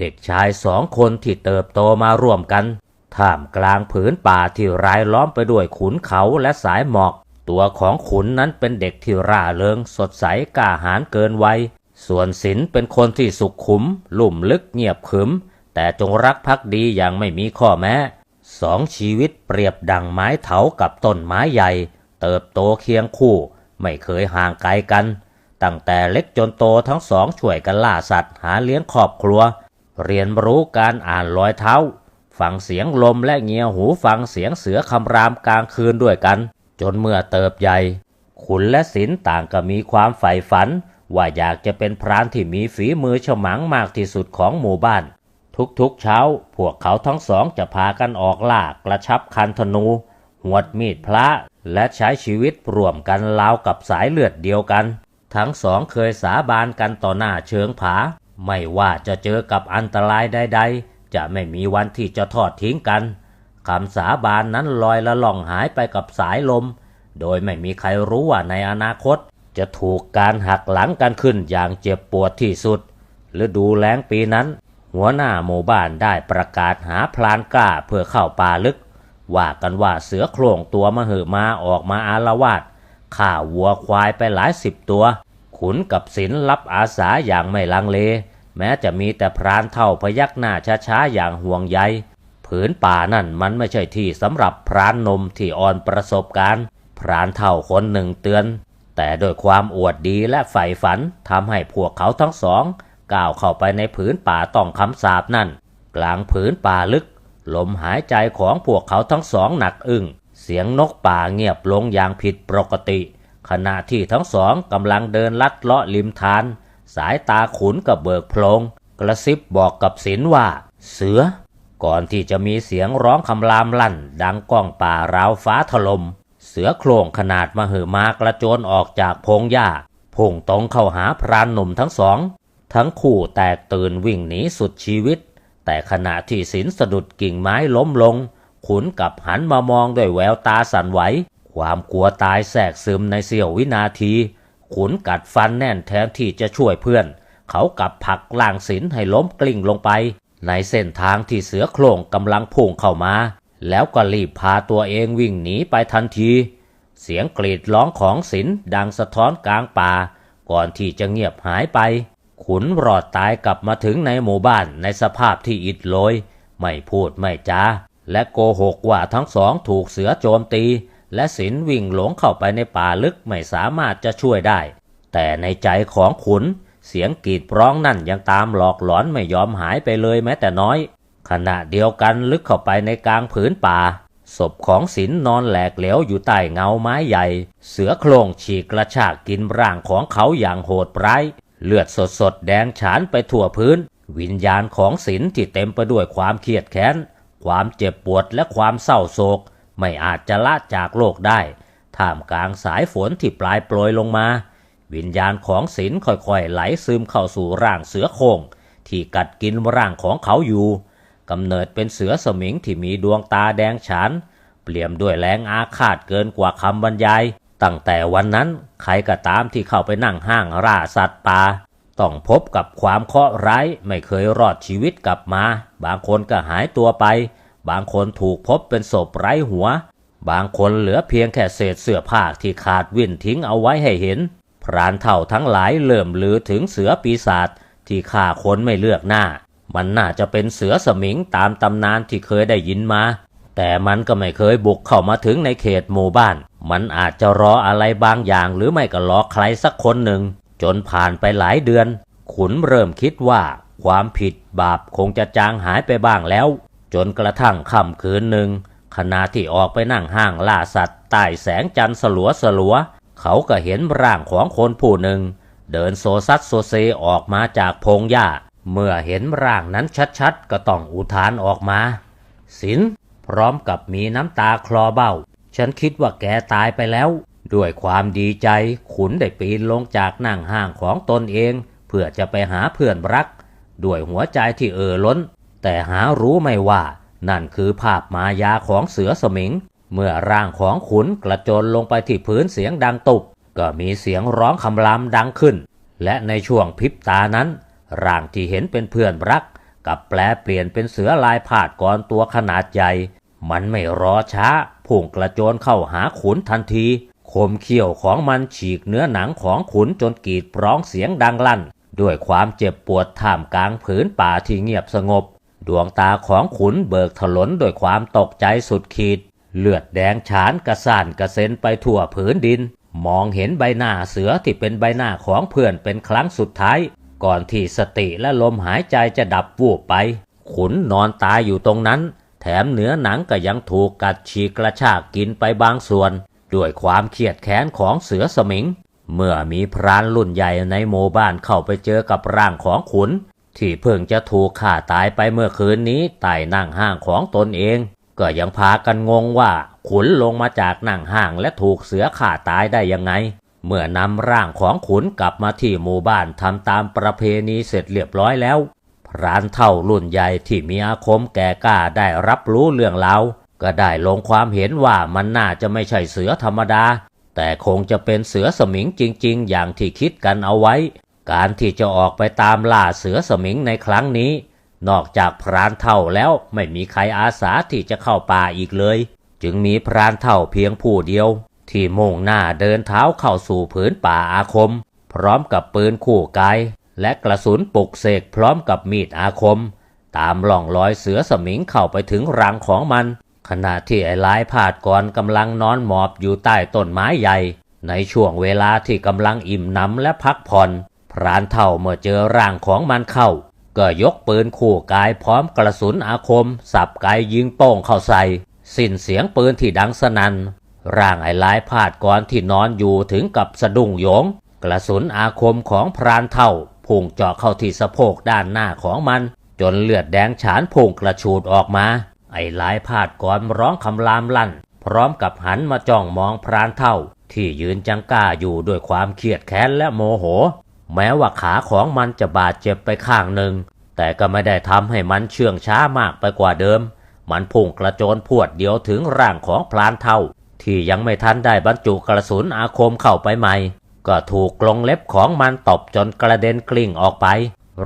เด็กชายสองคนที่เติบโตมาร่วมกัน ท่ามกลางผืนป่าที่รายล้อมไปด้วยขุนเขาและสายหมอก ตัวของขุนนั้นเป็นเด็กที่ร่าเริงสดใสกล้าหาญเกินวัย ส่วนศิลป์เป็นคนที่สุขุม ลุ่มลึกเงียบขึม แต่จงรักภักดีอย่างไม่มีข้อแม้สองชีวิตเปรียบดังไม้เถากับต้นไม้ใหญ่ เติบโตเคียงคู่ ไม่เคยห่างไกลกัน ตั้งแต่เล็กจนโตทั้งสองช่วยกันล่าสัตว์หาเลี้ยงครอบครัว เรียนรู้การอ่านรอยเท้า ฟังเสียงลมและเงียหูฟังเสียงเสือคำรามกลางคืนด้วยกัน จนเมื่อเติบใหญ่ขุนและศิลต่างก็มีความใฝ่ฝัน ว่าอยากจะเป็นพรานที่มีฝีมือฉมังมากที่สุดของหมู่บ้าน ทุกๆเช้า พวกเขาทั้งสองจะพากันออกล่ากระชับคันธนู หวดมีดพระและใช้ชีวิตร่วมกันราวกับสายเลือดเดียวกัน ทั้งสองเคยสาบานกันต่อหน้าเชิงผา ไม่ว่าจะเจอกับอันตรายใดๆ จะไม่มีวันที่จะทอดทิ้งกันคำสาบานนั้นลอยละล่องหายไปกับสายลม โดยไม่มีใครรู้ว่าในอนาคต จะถูกการหักหลังกันขึ้นอย่างเจ็บปวดที่สุดฤดูแล้งปีนั้น หัวหน้าหมู่บ้านได้ประกาศหาพลานกล้าเพื่อเข้าป่าลึก ว่ากันว่าเสือโคร่งตัวมหึมาออกมาอารวาสฆ่าวัวควายไปหลายสิบตัว ขุนกับศิลรับอาสาอย่างไม่ลังเล แม้จะมีแต่พรานเท่าพยักหน้าช้าๆอย่างห่วงใยผืนป่านั่นมันไม่ใช่ที่สำหรับพรานนมที่อ่อนประสบการณ์ พรานเท่าคนหนึ่งเตือน แต่โดยความอวดดีและใฝ่ฝันทำให้พวกเขาทั้งสองก้าวเข้าไปในผืนป่าต้องคำสาบนั่น กลางผืนป่าลึก ลมหายใจของพวกเขาทั้งสองหนักอึ้งเสียงนกป่าเงียบลงอย่างผิดปกติ ขณะที่ทั้งสองกำลังเดินลัดเลาะริมทาน สายตาขุนกับเบิกโพลงกระซิบบอกกับศิลว่า เสือ ก่อนที่จะมีเสียงร้องคำรามลั่น ดังก้องป่าราวฟ้าถลม่มเสือโคร่งขนาดมหึมากระโจนออกจากพงหญ้าพุ่งตรงเข้าหาพรานหนุ่มทั้งสอง ทั้งคู่แตกตื่นวิ่งหนีสุดชีวิต แต่ขณะที่สินสะดุดกิ่งไม้ล้มลง ขุนกับหันมามองด้วยแววตาสั่นไหว ความกลัวตายแทรกซึมในเสี้ยววินาที ขุนกัดฟันแน่นแทนที่จะช่วยเพื่อน เขากลับผักล่างสินให้ล้มกลิ้งลงไป ในเส้นทางที่เสือโคร่งกำลังพุ่งเข้ามา แล้วก็รีบพาตัวเองวิ่งหนีไปทันที เสียงกรีดร้องของศิลดังสะท้อนกลางป่า ก่อนที่จะเงียบหายไป ขุนรอดตายกลับมาถึงในหมู่บ้านในสภาพที่อิดโรยไม่พูดไม่จาและโกหกว่าทั้งสองถูกเสือโจมตี และศิลวิ่งหลงเข้าไปในป่าลึกไม่สามารถจะช่วยได้ แต่ในใจของขุนเสียงกรีดร้องนั่นยังตามหลอกหลอนไม่ยอมหายไปเลยแม้แต่น้อย ขณะเดียวกันลึกเข้าไปในกลางผืนป่า ศพของศิลนอนแหลกเหลวอยู่ใต้เงาไม้ใหญ่ เสือโครงฉีกกระชากกินร่างของเขาอย่างโหดร้าย เลือดสดสดแดงฉานไปทั่วพื้น วิญญาณของศิลที่เต็มไปด้วยความเครียดแค้น ความเจ็บปวดและความเศร้าโศก ไม่อาจจะละจากโลกได้ท่ามกลางสายฝนที่ปลายโปรยลงมา วิญญาณของศิลค่อยๆ ไหลซึมเข้าสู่ร่างเสือโคร่งที่กัดกินร่างของเขาอยู่กำเนิดเป็นเสือสมิงที่มีดวงตาแดงฉาน เปลี่ยมด้วยแรงอาฆาตเกินกว่าคำบรรยาย ตั้งแต่วันนั้นใครก็ตามที่เข้าไปนั่งห้างล่าสัตว์ป่าต้องพบกับความเคราะห์ร้ายไม่เคยรอดชีวิตกลับมา บางคนก็หายตัวไป บางคนถูกพบเป็นศพไร้หัว บางคนเหลือเพียงแค่เศษเสื้อผ้าที่ขาดวิ่นทิ้งเอาไว้ให้เห็น พรานเท่าทั้งหลายเริ่มลือถึงเสือปีศาจที่ฆ่าคนไม่เลือกหน้า มันน่าจะเป็นเสือสมิงตามตำนานที่เคยได้ยินมา แต่มันก็ไม่เคยบุกเข้ามาถึงในเขตหมู่บ้าน มันอาจจะรออะไรบางอย่างหรือไม่ก็รอใครสักคนหนึ่ง จนผ่านไปหลายเดือน ขุนเริ่มคิดว่าความผิดบาปคงจะจางหายไปบ้างแล้ว จนกระทั่งค่ำคืนหนึ่ง ขณะที่ออกไปนั่งห้างล่าสัตว์ใต้แสงจันทร์สลัวสลัวๆเขาก็เห็นร่างของคนผู้หนึ่ง เดินโซซัดโซเซออกมาจากพงหญ้า เมื่อเห็นร่างนั้นชัดๆ ก็ต้องอุทานออกมา สินพร้อมกับมีน้ำตาคลอเบ้า ฉันคิดว่าแกตายไปแล้ว ด้วยความดีใจขุนได้ปีนลงจากนั่งห้างของตนเอง เพื่อจะไปหาเพื่อนรัก ด้วยหัวใจที่เอ่อล้น แต่หารู้ไม่ว่านั่นคือภาพมายาของเสือสมิง เมื่อร่างของขุนกระโจนลงไปที่พื้นเสียงดังตุบ ก็มีเสียงร้องคำรามดังขึ้น และในช่วงพริบตานั้น ร่างที่เห็นเป็นเพื่อนรัก กับแปลเปลี่ยนเป็นเสือลายผาดกรตัวขนาดใหญ่ มันไม่รอช้าพุ่งกระโจนเข้าหาขุนทันทีคมเขี้ยวของมันฉีกเนื้อหนังของขุนจนกรีดร้องเสียงดังลั่น ด้วยความเจ็บปวดท่ามกลางผืนป่าที่เงียบสงบ ดวงตาของขุนเบิกถลนด้วยความตกใจสุดขีด เลือดแดงฉานกระส่านกระเซ็นไปทั่วผืนดิน มองเห็นใบหน้าเสือที่เป็นใบหน้าของเพื่อนเป็นครั้งสุดท้าย ก่อนที่สติและลมหายใจจะดับวูบไป ขุนนอนตายอยู่ตรงนั้น แถมเนื้อหนังก็ยังถูกกัดฉีกกระชากกินไปบางส่วน ด้วยความเครียดแค้นของเสือสมิง เมื่อมีพรานรุ่นใหญ่ในหมู่บ้านเข้าไปเจอกับร่างของขุน ที่เพิ่งจะถูกฆ่าตายไปเมื่อคืนนี้ใต้นั่งห้างของตนเอง ก็ยังพากันงงว่าขุนลงมาจากนั่งห้างและถูกเสือฆ่าตายได้ยังไง เมื่อนำร่างของขุนกลับมาที่หมู่บ้านทำตามประเพณีเสร็จเรียบร้อยแล้วพรานเท่ารุ่นใหญ่ที่มีอาคมแก่กล้าได้รับรู้เรื่องราวก็ได้ลงความเห็นว่ามันน่าจะไม่ใช่เสือธรรมดา แต่คงจะเป็นเสือสมิงจริง ๆ อย่างที่คิดกันเอาไว้ การที่จะออกไปตามล่าเสือสมิงในครั้งนี้ นอกจากพรานเท่าแล้วไม่มีใครอาสาที่จะเข้าป่าอีกเลย จึงมีพรานเท่าเพียงผู้เดียว ที่มุ่งหน้าเดินเท้าเข้าสู่ผืนป่าอาคม พร้อมกับปืนคู่กายและกระสุนปลุกเสกพร้อมกับมีดอาคม ตามล่องรอยเสือสมิงเข้าไปถึงรังของมัน ขณะที่ไอ้ลายผาดก่อนกำลังนอนหมอบอยู่ใต้ต้นไม้ใหญ่ ในช่วงเวลาที่กำลังอิ่มหนำและพักผ่อน พรานเท่าเมื่อเจอร่างของมันเข้า ก็ยกปืนคู่กายพร้อมกระสุนอาคม สับไกยิงโป้งเข้าใส่ สิ้นเสียงปืนที่ดังสนัน่นร่างไอ้ลายพาดก่อนที่นอนอยู่ถึงกับสะดุ้งโยง กระสุนอาคมของพรานเท่าพุ่งเจาะเข้าที่สะโพกด้านหน้าของมัน จนเลือดแดงฉานพุ่งกระชูดออกมา ไอ้ลายพาดก่อนร้องคำรามลั่น พร้อมกับหันมาจ้องมองพรานเท่า ที่ยืนจังก้าอยู่ด้วยความเครียดแค้นและโมโห แม้ว่าขาของมันจะบาดเจ็บไปข้างหนึ่ง แต่ก็ไม่ได้ทำให้มันเชื่องช้ามากไปกว่าเดิม มันพุ่งกระโจนพวดเดียวถึงร่างของพรานเท่า ที่ยังไม่ทันได้บรรจุกระสุนอาคมเข้าไปใหม่ ก็ถูกกลงเล็บของมันตบจนกระเด็นกลิ้งออกไป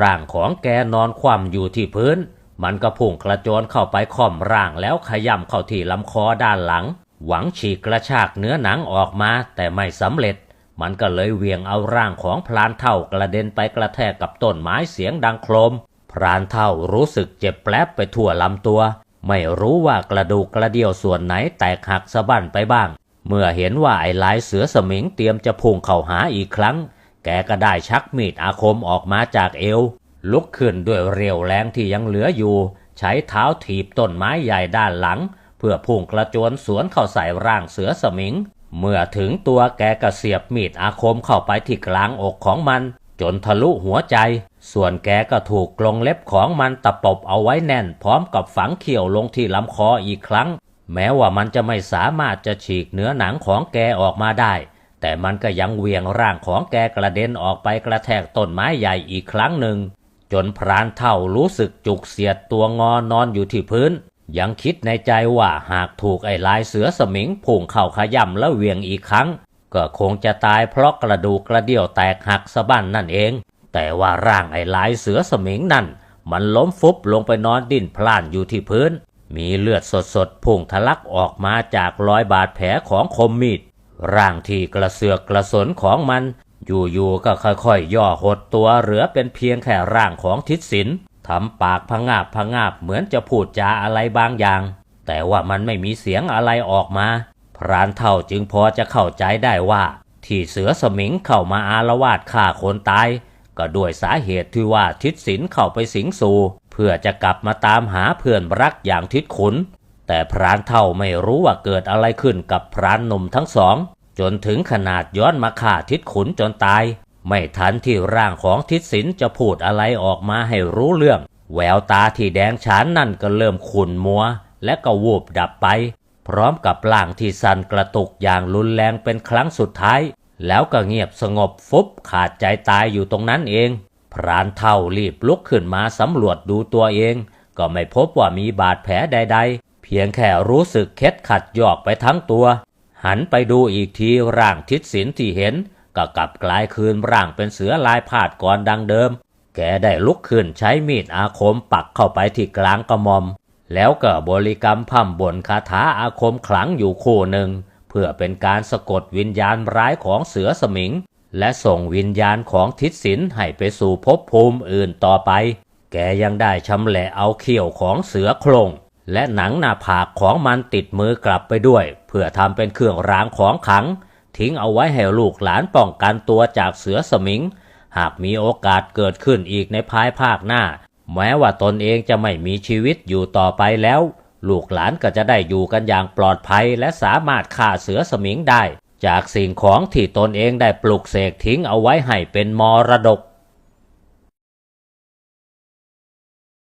ร่างของแกนอนคว่ำอยู่ที่พื้น มันก็พุ่งกระโจนเข้าไปค่อมร่างแล้วขย่ำเข้าที่ลำคอด้านหลัง หวังฉีกกระชากเนื้อหนังออกมาแต่ไม่สำเร็จ มันก็เลยเวียงเอาร่างของพรานเท่ากระเด็นไปกระแทกกับต้นไม้เสียงดังโครม พรานเท่ารู้สึกเจ็บแปลบไปทั่วลำตัว ไม่รู้ว่ากระดูกกระเดี่ยวส่วนไหนแตกหักสะบั้นไปบ้าง เมื่อเห็นว่าไอ้ลายเสือสมิงเตรียมจะพุ่งเข้าหาอีกครั้ง แกก็ได้ชักมีดอาคมออกมาจากเอว ลุกขึ้นด้วยเรียวแรงที่ยังเหลืออยู่ ใช้เท้าถีบต้นไม้ใหญ่ด้านหลัง เพื่อพุ่งกระโจนสวนเข้าใส่ร่างเสือสมิง เมื่อถึงตัวแกก็เสียบมีดอาคมเข้าไปที่กลางอกของมัน จนทะลุหัวใจ ส่วนแกก็ถูกกลงเล็บของมันตะปบเอาไว้แน่น พร้อมกับฝังเขี้ยวลงที่ลำคออีกครั้ง แม้ว่ามันจะไม่สามารถจะฉีกเนื้อหนังของแกออกมาได้ แต่มันก็ยังเวียงร่างของแกกระเด็นออกไปกระแทกต้นไม้ใหญ่อีกครั้งหนึ่งจนพรานเท่ารู้สึกจุกเสียดตัวงอนอนอยู่ที่พื้น ยังคิดในใจว่าหากถูกไอ้ลายเสือสมิงพุ่งเข้าขย่ำแล้วเหวี่ยงอีกครั้ง ก็คงจะตายเพราะกระดูกกระเดี่ยวแตกหักสะบั้นนั่นเอง แต่ว่าร่างไอ้ลายเสือสมิงนั่น มันล้มฟุบลงไปนอนดิ้นพล่านอยู่ที่พื้น มีเลือดสดๆพุ่งทะลักออกมาจากรอยบาดแผลของคมมีดร่างที่กระเสือกกระสนของมัน อยู่ๆก็ค่อยๆย่อหดตัวเหลือเป็นเพียงแค่ร่างของทิศสิน ทำปากพงาบพงาบเหมือนจะพูดจาอะไรบางอย่าง แต่ว่ามันไม่มีเสียงอะไรออกมา พรานเท่าจึงพอจะเข้าใจได้ว่า ที่เสือสมิงเข้ามาอารวาสฆ่าคนตาย ก็ด้วยสาเหตุที่ว่าทิศสินเข้าไปสิงสู่ เพื่อจะกลับมาตามหาเพื่อนรักอย่างทิศขุน แต่พรานเท่าไม่รู้ว่าเกิดอะไรขึ้นกับพรานหนุ่มทั้งสอง จนถึงขนาดย้อนมาฆ่าทิศขุนจนตาย ไม่ทันที่ร่างของทิศสินจะพูดอะไรออกมาให้รู้เรื่อง แววตาที่แดงฉานนั่นก็เริ่มขุ่นมัว และก็วูบดับไป พร้อมกับร่างที่สั่นกระตุกอย่างรุนแรงเป็นครั้งสุดท้าย แล้วก็เงียบสงบฟุบขาดใจตายอยู่ตรงนั้นเอง พรานเท่ารีบลุกขึ้นมาสำรวจดูตัวเอง ก็ไม่พบว่ามีบาดแผลใด ๆ เพียงแค่รู้สึกเค็ดขัดหยอกไปทั้งตัว หันไปดูอีกทีร่างทิศสินที่เห็น ก็กลับกลายคืนร่างเป็นเสือลายผาดก่อนดังเดิม แกได้ลุกขึ้นใช้มีดอาคมปักเข้าไปที่กลางกระหมอม แล้วก็บริกรรมพ่ำบ่นคาถาอาคมขลังอยู่คู่หนึ่ง เพื่อเป็นการสะกดวิญญาณร้ายของเสือสมิง และส่งวิญญาณของทิศสินให้ไปสู่ภพภูมิอื่นต่อไป แกยังได้ชำแหละเอาเขี้ยวของเสือโครงและหนังหน้าผากของมันติดมือกลับไปด้วย เพื่อทำเป็นเครื่องรางของขลัง ทิ้งเอาไว้ให้ลูกหลานป้องกันตัวจากเสือสมิง หากมีโอกาสเกิดขึ้นอีกในภายภาคหน้า แม้ว่าตนเองจะไม่มีชีวิตอยู่ต่อไปแล้ว ลูกหลานก็จะได้อยู่กันอย่างปลอดภัย และสามารถฆ่าเสือสมิงได้ จากสิ่งของที่ตนเองได้ปลุกเสกทิ้งเอาไว้ให้เป็นมรดก